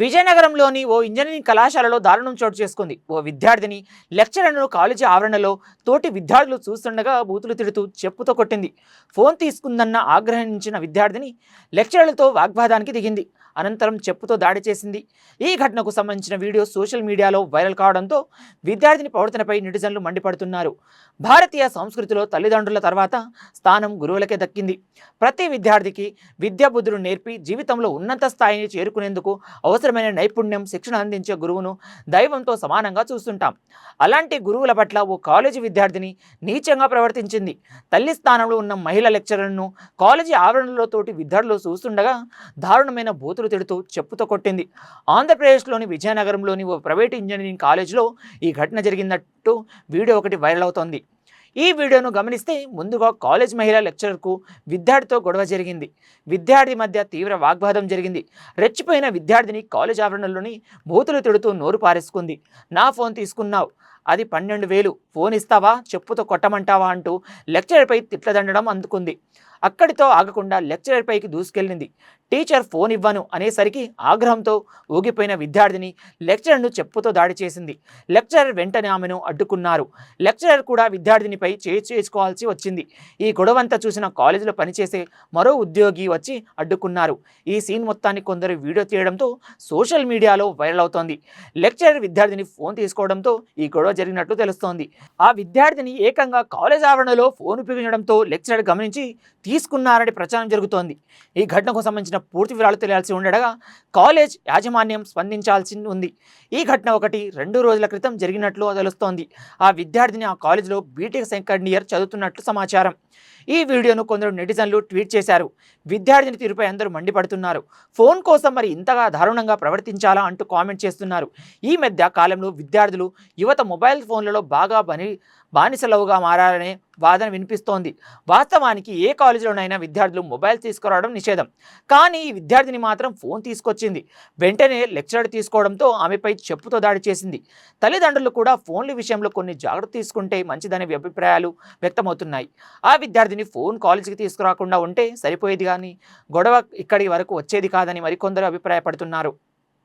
విజయనగరంలోని ఓ engineering కళాశాలలో దారుణం చోటు చేసుకుంది. ఓ విద్యార్థిని లెక్చరర్ను కాలేజీ ఆవరణలో తోటి విద్యార్థులు చూస్తుండగా బూతులు తిడుతూ చెప్పుతో కొట్టింది. ఫోన్ తీసుకుందన్న ఆగ్రహించిన విద్యార్థిని లెక్చరర్లతో వాగ్వాదానికి దిగింది. అనంతరం చెప్పుతో దాడి చేసింది. ఈ ఘటనకు సంబంధించిన వీడియో సోషల్ మీడియాలో వైరల్ కావడంతో విద్యార్థిని ప్రవర్తనపై నెటిజన్లు మండిపడుతున్నారు. భారతీయ సంస్కృతిలో తల్లిదండ్రుల తర్వాత స్థానం గురువులకే దక్కింది. ప్రతి విద్యార్థికి విద్యాబుద్ధులు నేర్పి జీవితంలో ఉన్నత స్థాయిని చేరుకునేందుకు అవసరమైన నైపుణ్యం శిక్షణ అందించే గురువును దైవంతో సమానంగా చూస్తుంటాం. అలాంటి గురువుల పట్ల ఓ కాలేజీ విద్యార్థిని నీచంగా ప్రవర్తించింది. తల్లి స్థానంలో ఉన్న మహిళా లెక్చరర్ను కాలేజీ ఆవరణలో తోటి విద్యార్థులు చూస్తుండగా దారుణమైన బూతులు తిడుతూ చెప్పుతో కొట్టింది. ఆంధ్రప్రదేశ్లోని విజయనగరంలోని ఓ ప్రైవేట్ ఇంజనీరింగ్ కాలేజీలో ఈ ఘటన జరిగినట్టు వీడియో ఒకటి వైరల్ అవుతోంది. ఈ వీడియోను గమనిస్తే ముందుగా కాలేజ్ మహిళా లెక్చరర్కు విద్యార్థితో గొడవ జరిగింది. విద్యార్థి మధ్య తీవ్ర వాగ్వాదం జరిగింది. రెచ్చిపోయిన విద్యార్థిని కాలేజ్ ఆవరణలోని బూతులు తిడుతూ నోరు పారేసుకుంది. నా ఫోన్ తీసుకున్నావు. అది పన్నెండు వేలు. ఫోన్ ఇస్తావా? చెప్పుతో కొట్టమంటావా అంటూ లెక్చరర్పై తిట్లదండడం అందుకుంది. అక్కడితో ఆగకుండా లెక్చరర్ పైకి దూసుకెళ్ళింది. టీచర్ ఫోన్ ఇవ్వను అనేసరికి ఆగ్రహంతో ఊగిపోయిన విద్యార్థిని లెక్చరర్ను చెప్పుతో దాడి చేసింది. లెక్చరర్ వెంటనే ఆమెను అడ్డుకున్నారు. లెక్చరర్ కూడా విద్యార్థినిపై చేయి చేసుకోవాల్సి వచ్చింది. ఈ గొడవంతా చూసిన కాలేజీలో పనిచేసే మరో ఉద్యోగి వచ్చి అడ్డుకున్నారు. ఈ సీన్ మొత్తాన్ని కొందరు వీడియో తీయడంతో సోషల్ మీడియాలో వైరల్ అవుతోంది. లెక్చరర్ విద్యార్థిని ఫోన్ తీసుకోవడంతో ఈ గొడవ జరిగినట్లు తెలుస్తోంది. ఆ విద్యార్థిని ఏకంగా కాలేజ్ ఆవరణలో ఫోన్ ఉపయోగించడంతో లెక్చరర్ గమనించి తీసుకున్నారని ప్రచారం జరుగుతోంది. ఈ ఘటనకు సంబంధించిన పూర్తి వివరాలు తెలియాల్సి ఉండగా కాలేజ్ యాజమాన్యం స్పందించాల్సి ఉంది. ఈ ఘటన ఒకటి రెండు రోజుల క్రితం జరిగినట్లు తెలుస్తోంది. ఆ విద్యార్థిని ఆ కాలేజ్లో బీటెక్ సెకండ్ ఇయర్ చదువుతున్నట్లు సమాచారం. ఈ వీడియోను కొందరు నెటిజన్లు ట్వీట్ చేశారు. విద్యార్థిని తీరుపై అందరూ మండిపడుతున్నారు. ఫోన్ కోసం మరి ఇంతగా దారుణంగా ప్రవర్తించాలా అంటూ కామెంట్ చేస్తున్నారు. ఈ మధ్య కాలంలో విద్యార్థులు యువత మొబైల్ ఫోన్లలో బాగా బని బానిసలవుగా మారాలనే వాదన వినిపిస్తోంది. వాస్తవానికి ఏ కాలేజీలోనైనా విద్యార్థులు మొబైల్ తీసుకురావడం నిషేధం. కానీ ఈ విద్యార్థిని మాత్రం ఫోన్ తీసుకొచ్చింది. వెంటనే లెక్చరర్ తీసుకోవడంతో ఆమెపై చెప్పుతో దాడి చేసింది. తల్లిదండ్రులు కూడా ఫోన్ల విషయంలో కొన్ని జాగ్రత్త తీసుకుంటే మంచిదనే అభిప్రాయాలు వ్యక్తమవుతున్నాయి. ఆ విద్యార్థిని ఫోన్ కాలేజీకి తీసుకురాకుండా ఉంటే సరిపోయేది కానీ గొడవ ఇక్కడి వరకు వచ్చేది కాదని మరికొందరు అభిప్రాయపడుతున్నారు.